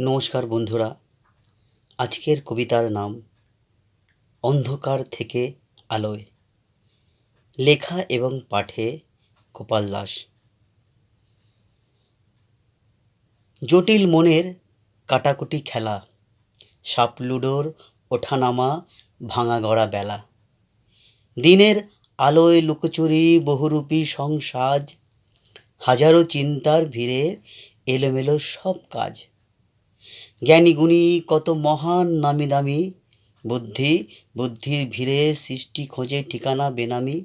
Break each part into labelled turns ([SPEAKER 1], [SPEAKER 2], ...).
[SPEAKER 1] নমস্কার বন্ধুরা। আজকের কবিতার নাম অন্ধকার থেকে আলোয়। লেখা এবং পাঠে গোপাল দাস। জটিল মনের কাটাকুটি খেলা, সাপ লুডোর ওঠানামা, ভাঙা গড়া বেলা। দিনের আলোয় লুকোচুরি, বহুরূপী সংসাজ, হাজারো চিন্তার ভিড়ে এলোমেলো সব কাজ। জ্ঞানী গুণী কত মহান নামি দামি। বুদ্ধি, বুদ্ধির ভিড়ে সৃষ্টি খোঁজে ঠিকানা বেনামি।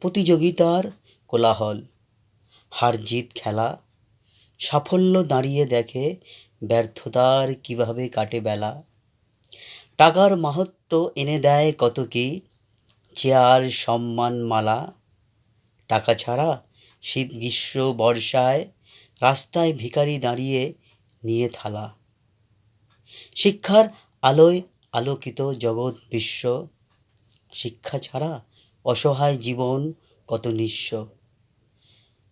[SPEAKER 1] প্রতিযোগিতার কোলাহল, হার জিত খেলা। সাফল্য দাঁড়িয়ে দেখে ব্যর্থতার কীভাবে কাটে বেলা। টাকার মাহাত্ম এনে দেয় কত কি, চেয়ার, সম্মান, মালা। টাকা ছাড়া শীত, গ্রীষ্ম, বর্ষায় রাস্তায় ভিখারি দাঁড়িয়ে নিয়ে থালা। শিক্ষার আলোয় আলোকিত জগৎ বিশ্ব। শিক্ষা ছাড়া অসহায় জীবন কত নিঃস্ব।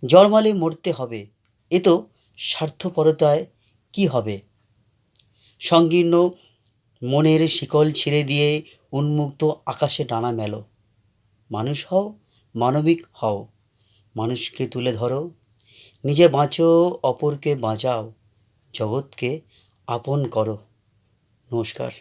[SPEAKER 1] জন্মালে মরতে হবে, এ তো স্বার্থপরতায় কি হবে? সংকীর্ণ মনের শিকল ছিঁড়ে দিয়ে উন্মুক্ত আকাশে ডানা মেলো। মানুষ হও, মানবিক হও, মানুষকে তুলে ধরো। নিজে বাঁচো, অপরকে বাঁচাও। জগৎকে আপন করো। নমস্কার।